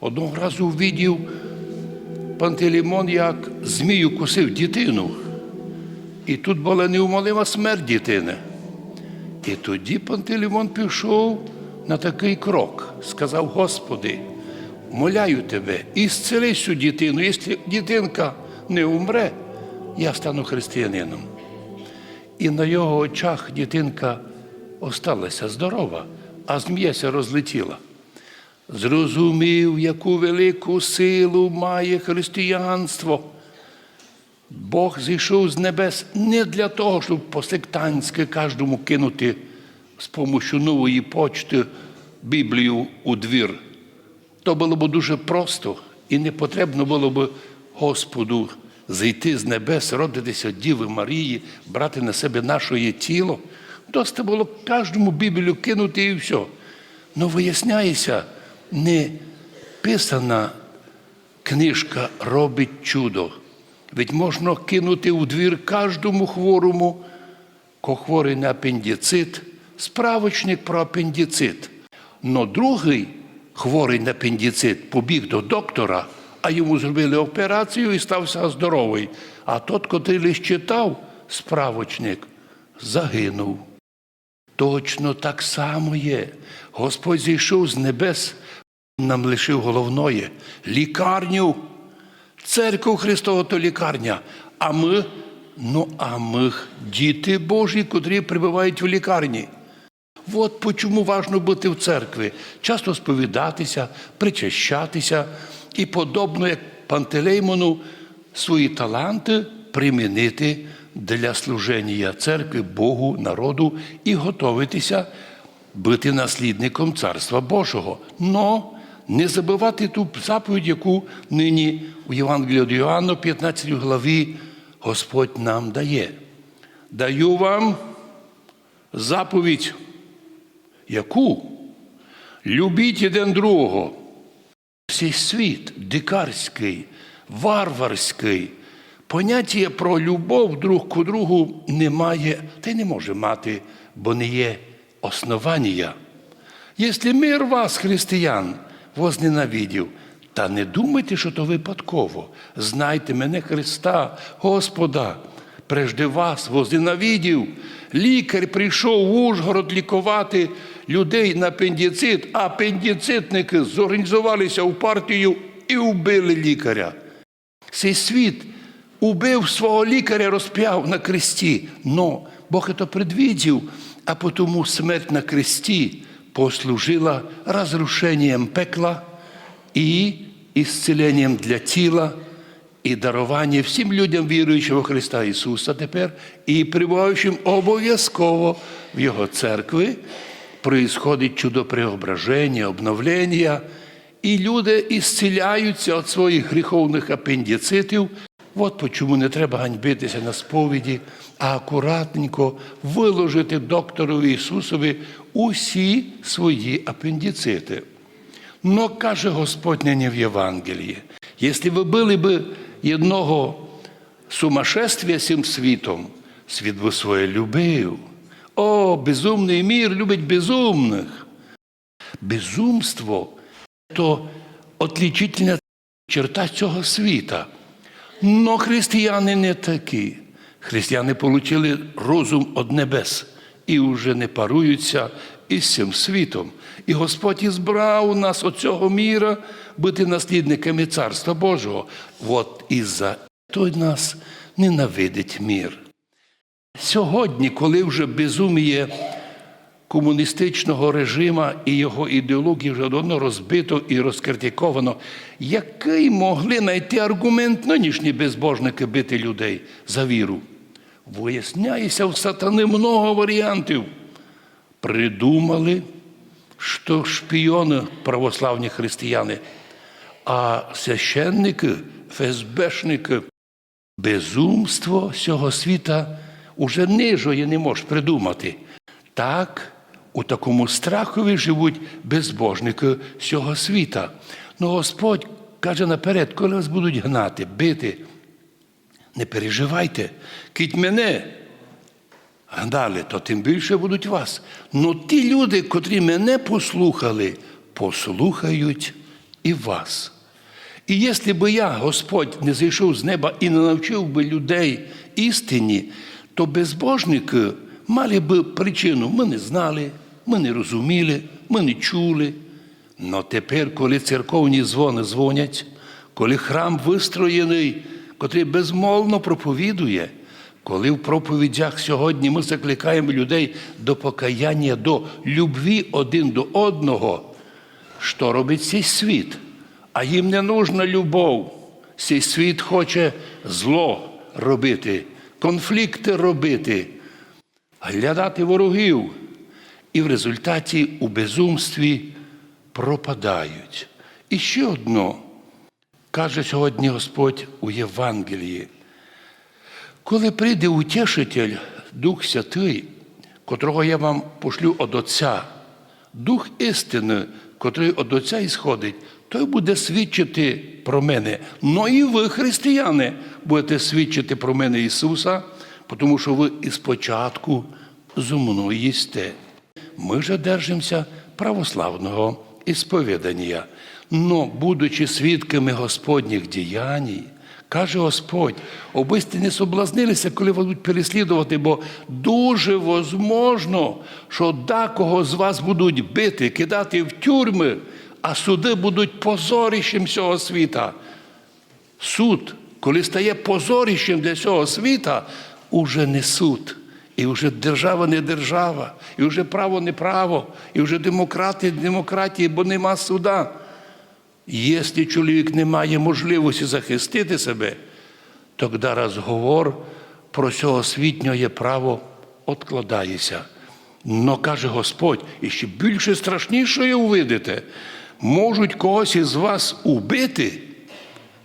Одного разу видів Пантелеймон, як змію кусив дитину. І тут була неумолима смерть дитини. І тоді Пантелеймон пішов на такий крок, сказав: Господи, моляю тебе, ісцели цю дитину. Якщо дитинка не умре, я стану християнином. І на його очах дитинка осталася здорова, а зміяся розлетіла. Зрозумів, яку велику силу має християнство. Бог зійшов з небес не для того, щоб по-сектантськи кожному кинути з помощью нової почти Біблію у двір. То було б дуже просто і не потрібно було б Господу зійти з небес, родитися Діви Марії, брати на себе наше тіло. Доста було б кожному Біблію кинути і все. Ну виясняється, не писана книжка робить чудо. Ведь можна кинути у двір кожному хворому, ко хворий на апендицит, справочник про апендицит. Но другий хворий на апендицит побіг до доктора, а йому зробили операцію і стався здоровий. А тот, котрий лише читав справочник, загинув. Точно так само є. Господь зійшов з небес, нам лишив головної лікарню. Церква Христова то лікарня. А ми, ну а ми діти Божі, котрі перебувають в лікарні. От чому важливо бути в церкві, часто сповідатися, причащатися і, подобно як Пантелеймону, свої таланти примінити для служення церкви, Богу, народу і готуватися бути наслідником Царства Божого. Но не забувати ту заповідь, яку нині у Євангелії від Іоанна, 15 главі, Господь нам дає. Даю вам заповідь, яку любіть один другого. Цей світ дикарський, варварський, поняття про любов друг к другу немає, та й не може мати, бо не є основання. Якщо мир вас, християн, возненавидів, та не думайте, що то випадково. Знайте мене Христа, Господа, прежде вас возненавидів. Лікар прийшов в Ужгород лікувати людей на апендицит, а апендицитники зорганізувалися в партію і вбили лікаря. Цей світ убив свого лікаря, розп'яв на кресті. Но Бог це предвидів, а тому смерть на кресті послужила розрушенням пекла і ісцеленням для тіла, і дарування всім людям, віруючим у Христа Ісуса тепер, і прибуваючим обов'язково в Його церкві, происходить чудо преображення, обновлення, і люди ісціляються від своїх гріховних апендицитів. От чому не треба ганьбитися на сповіді, а акуратненько виложити доктору Ісусові усі свої апендицити. Но каже Господь нині в Євангелії, якщо ви були б одного сумасшествия цим світом, світ би своє любив. О, безумний мір любить безумних. Безумство то отлічительна черта цього світа. Но християни не такі. Християни отримали розум від небес і вже не паруються із цим світом. І Господь ізбрав нас від цього міра бути наслідниками Царства Божого. От і за той нас ненавидить мір. Сьогодні, коли вже безуміє комуністичного режиму і його ідеології вже давно розбито і розкритиковано, який могли знайти аргумент нинішні безбожники бити людей за віру? Виясняється в сатани много варіантів. Придумали, що шпіони православні християни, а священники, ФСБшники, безумство цього світа уже нижої не можеш придумати. Так, у такому страхові живуть безбожники цього світа. Ну Господь каже наперед, коли вас будуть гнати, бити, не переживайте, кить мене гнали, то тим більше будуть вас. Ну ті люди, котрі мене послухали, послухають і вас. І якщо би я, Господь, не зійшов з неба і не навчив би людей істині, то безбожники мали би причину. Ми не знали, ми не розуміли, ми не чули. Но тепер, коли церковні дзвони дзвонять, коли храм вистроєний, котрий безмолвно проповідує, коли в проповідях сьогодні ми закликаємо людей до покаяння, до любві один до одного, що робить цей світ? А їм не нужна любов. Цей світ хоче зло робити, конфлікти робити, глядати ворогів. І в результаті у безумстві пропадають. І ще одно каже сьогодні Господь у Євангелії. Коли прийде утішитель, Дух Святий, котрого я вам пошлю од Отця, Дух істини, котрий од Отця ісходить, той буде свідчити про мене. Ну і ви, християни, будете свідчити про мене Ісуса, тому що ви із початку зо мною їсте. Ми же держимося православного ісповідання. Но, будучи свідками Господніх діянь, каже Господь, обисти не соблазнилися, коли вас будуть переслідувати, бо дуже возможно, що декого з вас будуть бити, кидати в тюрми, а суди будуть позорищем всього світа. Суд, коли стає позорищем для всього світа, уже не суд. І вже держава не держава, і вже право не право, і вже демократія демократія, бо нема суда. Якщо чоловік не має можливості захистити себе, тоді розговор про всеосвітнє право відкладається. Но каже Господь, і ще більше страшніше увидите, можуть когось із вас убити,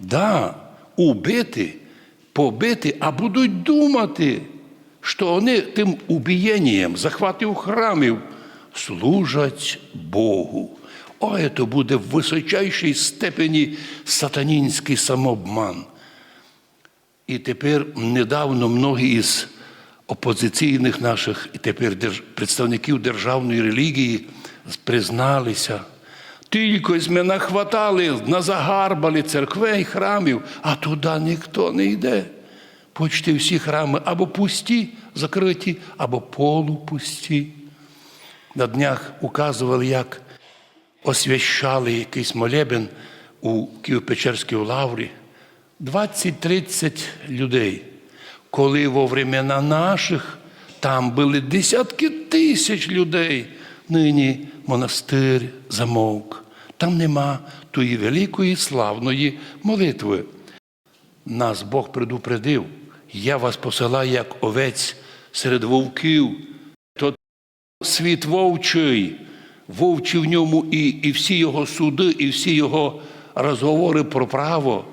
да, убити, побити, а будуть думати, що вони тим убієнням захватів храмів служать Богу. О, це буде в височайшій степені сатанінський самообман. І тепер недавно многі із опозиційних наших і тепер представників державної релігії призналися. Тільки з мене хватали, назагарбали церквей, храмів, а туди ніхто не йде. Почти всі храми або пусті, закриті, або полупусті. На днях указували, як освящали якийсь молебен у Києво-Печерській лаврі. 20-30 людей. Коли во времена наших там були десятки тисяч людей, нині монастир замовк. Там нема тої великої славної молитви. Нас Бог предупредив, я вас посилаю як овець серед вовків. То світ вовчий, вовчі в ньому і, і всі його суди, і всі його розговори про право,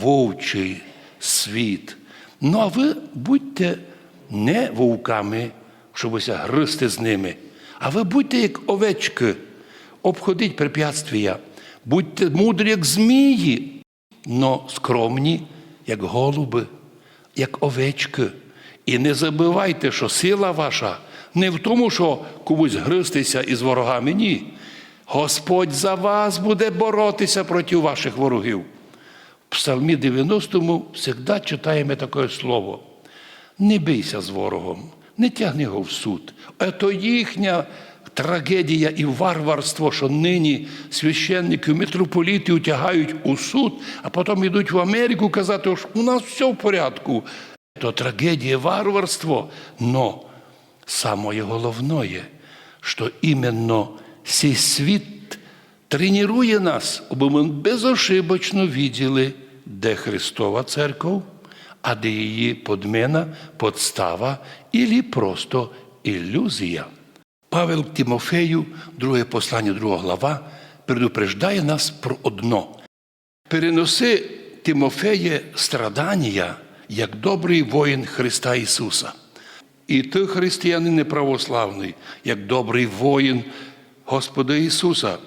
вовчий світ. Ну а ви будьте не вовками, щобися гризти з ними, а ви будьте як овечки, обходіть препятствия, будьте мудрі, як змії, но скромні, як голуби, як овечки. І не забувайте, що сила ваша не в тому, що комусь гристися із ворогами. Ні. Господь за вас буде боротися проти ваших ворогів. В Псалмі 90 му завжди читаємо таке слово. Не бийся з ворогом, не тягни його в суд. Це їхня трагедія і варварство, що нині священники, митрополіти утягають у суд, а потім йдуть в Америку казати, що у нас все в порядку. То трагедія, варварство, но самое головное, що іменно цей світ тренує нас, аби ми безошибочно виділи, де Христова церква, а де її подмена, подстава і просто ілюзія. Павел Тимофею, друге послання, друга глава, предупреждає нас про одно. Переноси Тимофеє страдання, як добрий воїн Христа Ісуса. І ти, християнин неправославний, як добрий воїн Господа Ісуса.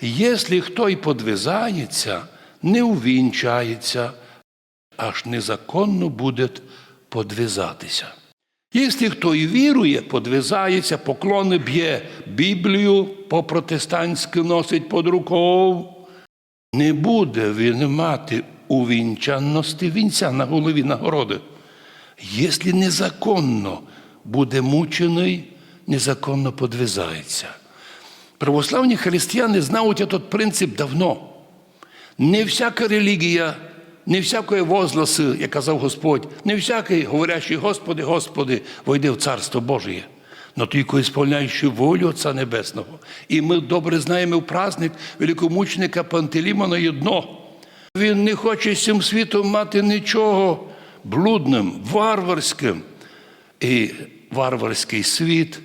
Якщо хто й подвизається, не увінчається, аж незаконно буде подвизатися. Якщо хто і вірує, подвизається, поклони б'є Біблію по-протестантськи носить під рукою, Не буде він мати увінчанності вінця на голові нагороди, якщо незаконно буде мучений, незаконно подвизається. Православні християни знають этот принцип давно. Не всяка релігія, не всякої возгласи, як казав Господь, не всякий, говорящий Господи, Господи, войде в Царство Божє, но тільки ісполняючи волю Отця Небесного. І ми добре знаємо в праздник великомученика Пантелеймона єдно. Він не хоче з цим світом мати нічого блудним, варварським. І варварський світ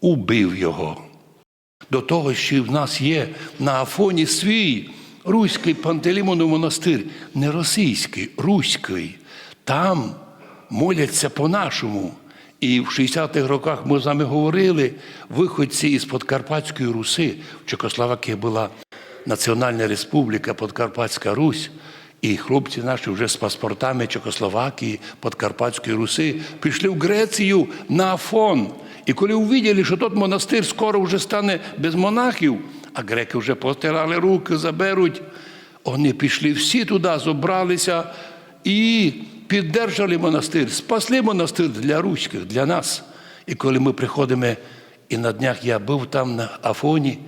убив його. До того, що в нас є на Афоні свій руський Пантелеймонов монастир, не російський, руський. Там моляться по-нашому. І в 60-х роках ми з вами говорили, виходці із Подкарпатської Руси, в Чехословакії була Національна Республіка Подкарпатська Русь, і хлопці наші вже з паспортами Чехословакії, Подкарпатської Руси пішли в Грецію на Афон. І коли увиділи, що тот монастир скоро вже стане без монахів, а греки вже потирали руки, заберуть, вони пішли всі туди, зібралися і піддержали монастир, спасли монастир для руських, для нас. І коли ми приходимо, і на днях я був там на Афоні,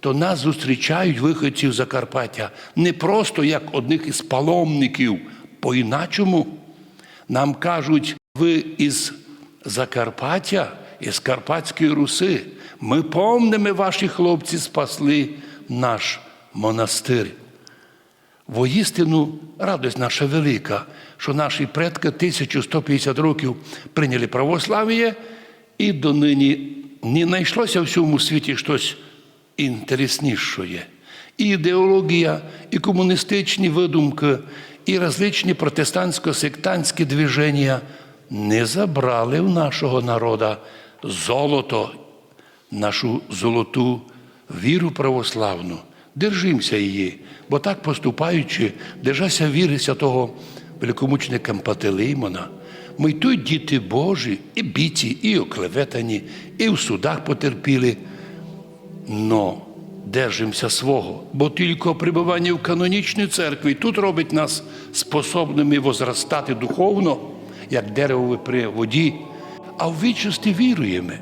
то нас зустрічають виходців Закарпаття не просто як одних із паломників, по-іначому. Нам кажуть, ви із Закарпаття, із Карпатської Руси. Ми помнимо, ваші хлопці спасли наш монастир. Воістину радость наша велика, що наші предки 1150 років прийняли православ'я, і донині не знайшлося в всьому світі щось інтереснішое. І ідеологія, і комуністичні видумки, і различні протестантсько-сектантські движення не забрали в нашого народа золото, нашу золоту віру православну. Держимося її, бо так поступаючи, держася віри святого великомученика Пантелеймона. Ми й тут діти Божі, і біті, і оклеветані, і в судах потерпіли. Но держимося свого, бо тільки пребування в канонічній церкві тут робить нас способними возростати духовно, як дерево при воді, а в вічності віруємо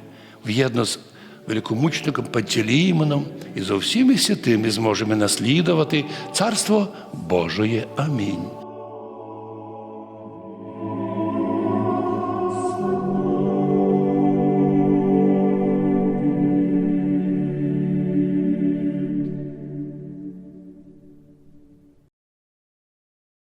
в'єдно з великомучником Пантелеймоном і зо всіми святими зможемо наслідувати Царство Божоє. Амінь.